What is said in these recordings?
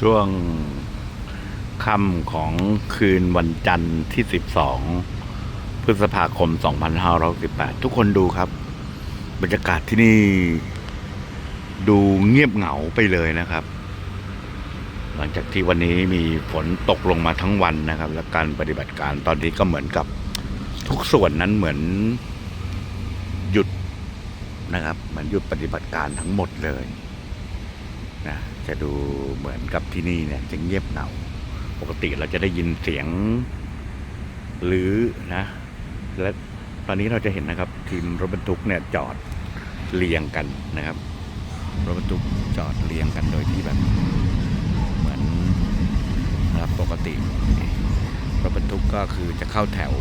ช่วงค่ำของคืนวันจันทร์ที่ 12 พฤษภาคม 2518 ทุกคนดูครับ บรรยากาศที่นี่ ดูเงียบเหงาไปเลยนะครับ หลังจากที่วันนี้มีฝนตกลงมาทั้งวันนะครับ และการปฏิบัติการตอนนี้ก็เหมือนกับทุกส่วนนั้นเหมือนหยุดนะครับเหมือนหยุดปฏิบัติการทั้งหมดเลย นะจะดูเหมือนกับที่นี่เนี่ยจะเงียบเหงาปกติเราจะได้ยินเสียงหรือนะ และตอนนี้เราจะเห็นนะครับ ทีมรถบรรทุกเนี่ยจอดเรียงกันนะครับรถบรรทุกจอดเรียงกันโดยที่แบบเหมือนนะครับปกติรถบรรทุกก็คือจะเข้าแถว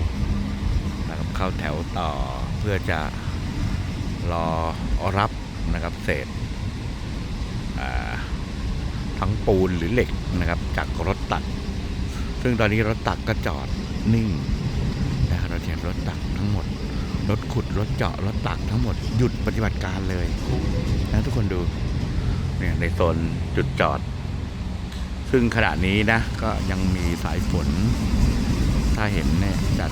นะครับเข้าแถวต่อเพื่อจะรอรับนะครับเศษ ทั้งปูนหรือเหล็กนะครับจากรถตัก ซึ่งตอนนี้รถตักก็จอดนิ่งนะครับเราเห็นรถตักทั้งหมด รถขุดรถเจาะรถตักทั้งหมดหยุดปฏิบัติการเลยนะทุกคนดูเนี่ยในโซนจุดจอด ซึ่งขณะนี้นะ ก็ยังมีสายฝน ถ้าเห็นเนี่ยจาก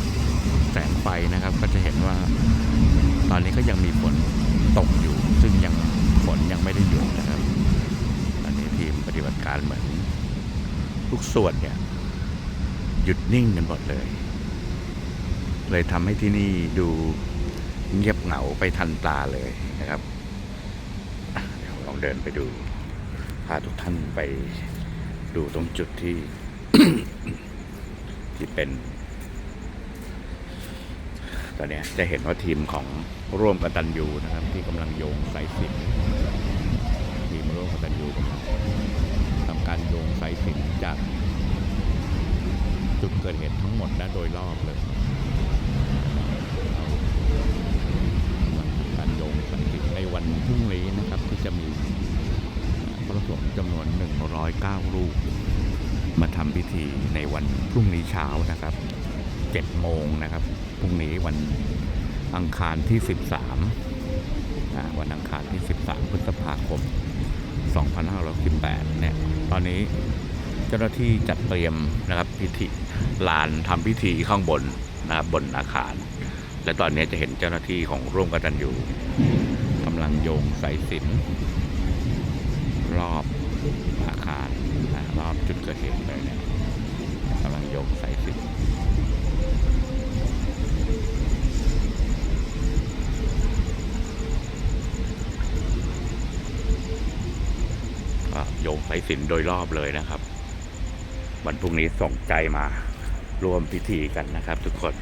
แสงไฟนะครับ ก็จะเห็นว่า ตอนนี้ก็ยังมีฝนตกอยู่ ซึ่งยังฝนยังไม่ได้หยุดนะครับ การเหมือน ทุกส่วนเนี่ย หยุดนิ่งกันหมดเลย เลยทำให้ที่นี่ดูเงียบเหงาไปทันตาเลยนะครับเดี๋ยวลองเดินไปดู พาทุกท่านไปดูตรงจุดที่ ที่เป็น ตอนนี้จะเห็นว่าทีมของร่วมกตันยูนะครับ ที่กำลังโยงสายสินทีมร่วมกตันยูกำลังทำการโยงสายสิญจนจาก จุดเกิดเหตุทั้งหมดนะโดยรอบเลยการโยงสายสิในวันพรุ่งนี้นะครับที่จะมีพระสงฆ์จำนวน 109 รูป มาทำพิธีในวันพรุ่งนี้เช้านะครับ 7 โมงนะครับพรุ่งนี้วันอังคารที่ 13 วันอังคารที่ 13 พฤษภาคม 2518 เนี่ย ตอนนี้ เจ้าหน้าที่จัดเตรียมนะครับพิธีลานทำพิธีข้างบนนะครับบนอาคาร และตอนนี้จะเห็นเจ้าหน้าที่ของร่วมกันตันอยู่กำลังโยงสายสินรอบอาคารนะรอบจุดเกิดเหตุเลยเนี่ยกำลังโยงสายสินโยงสายสินโดยรอบเลยนะครับ วันพรุ่งนี้ส่งใจมาร่วมพิธีกันนะครับทุกคน